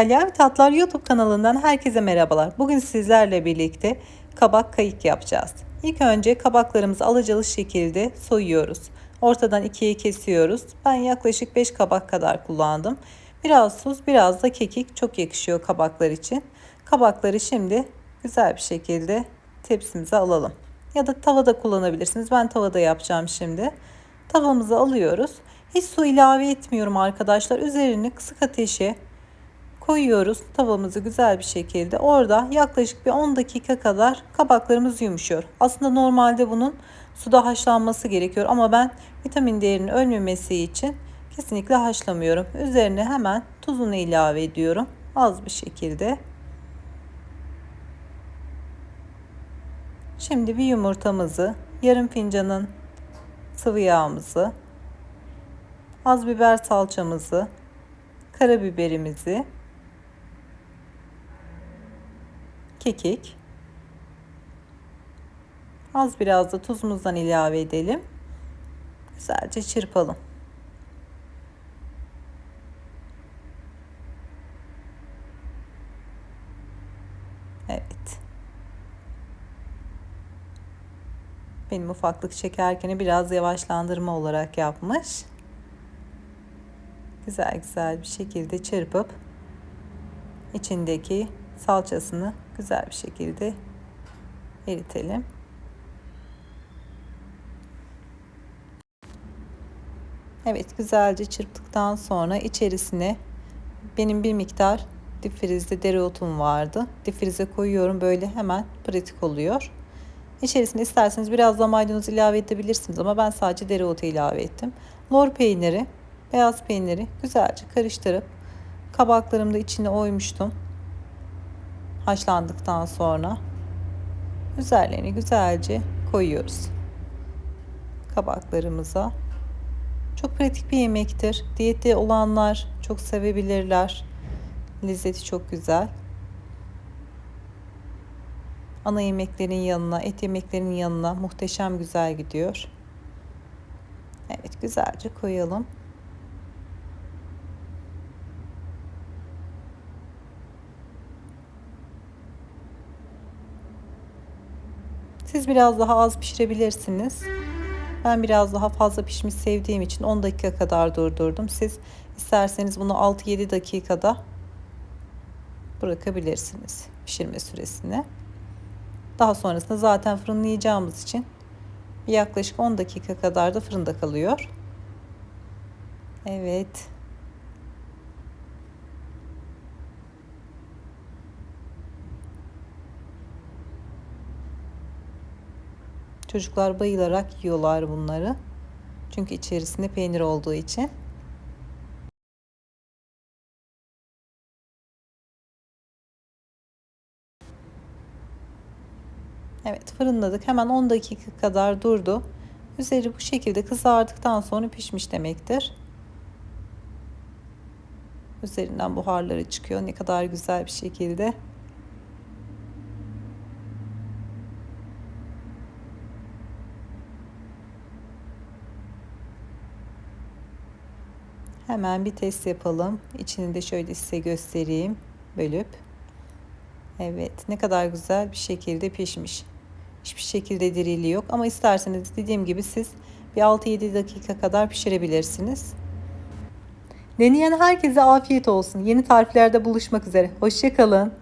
Kalya Tatlar YouTube kanalından herkese merhabalar. Bugün sizlerle birlikte kabak kayık yapacağız. İlk önce kabaklarımızı alacalı şekilde soyuyoruz. Ortadan ikiye kesiyoruz. Ben yaklaşık 5 kabak kadar kullandım. Biraz tuz, biraz da kekik çok yakışıyor kabaklar için. Kabakları şimdi güzel bir şekilde tepsimize alalım. Ya da tavada kullanabilirsiniz. Ben tavada yapacağım şimdi. Tavamızı alıyoruz. Hiç su ilave etmiyorum arkadaşlar. Üzerini kısık ateşe koyuyoruz tavamızı güzel bir şekilde. Orada yaklaşık bir 10 dakika kadar kabaklarımız yumuşuyor. Aslında normalde bunun suda haşlanması gerekiyor ama ben vitamin değerinin ölmemesi için kesinlikle haşlamıyorum. Üzerine hemen tuzunu ilave ediyorum. Az bir şekilde. Şimdi bir yumurtamızı, yarım fincanın sıvı yağımızı, az biber salçamızı, karabiberimizi, kekik, az biraz da tuzumuzdan ilave edelim. Güzelce çırpalım. Evet. Benim ufaklık çekerken biraz yavaşlandırma olarak yapmış. Güzel güzel bir şekilde çırpıp içindeki salçasını güzel bir şekilde eritelim. Evet güzelce çırptıktan sonra içerisine benim bir miktar difrizde dereotum vardı. Difrize koyuyorum böyle hemen pratik oluyor. İçerisine isterseniz biraz da maydanoz ilave edebilirsiniz ama ben sadece dereotu ilave ettim. Lor peyniri, beyaz peyniri güzelce karıştırıp kabaklarımı da içine oymuştum. Haşlandıktan sonra üzerlerini güzelce koyuyoruz. Kabaklarımıza. Çok pratik bir yemektir. Diyette olanlar çok sevebilirler. Lezzeti çok güzel. Ana yemeklerin yanına, et yemeklerinin yanına muhteşem güzel gidiyor. Evet, güzelce koyalım. Siz biraz daha az pişirebilirsiniz. Ben biraz daha fazla pişmiş sevdiğim için 10 dakika kadar durdurdum. Siz isterseniz bunu 6-7 dakikada bırakabilirsiniz pişirme süresini. Daha sonrasında zaten fırınlayacağımız için yaklaşık 10 dakika kadar da fırında kalıyor. Evet. Çocuklar bayılarak yiyorlar bunları. Çünkü içerisinde peynir olduğu için. Evet fırınladık. Hemen 10 dakika kadar durdu. Üzeri bu şekilde kızardıktan sonra pişmiş demektir. Üzerinden buharları çıkıyor. Ne kadar güzel bir şekilde. Hemen bir test yapalım. İçini de şöyle size göstereyim. Bölüp. Evet ne kadar güzel bir şekilde pişmiş. Hiçbir şekilde diriliği yok. Ama isterseniz dediğim gibi siz bir 6-7 dakika kadar pişirebilirsiniz. Deneyen herkese afiyet olsun. Yeni tariflerde buluşmak üzere. Hoşçakalın.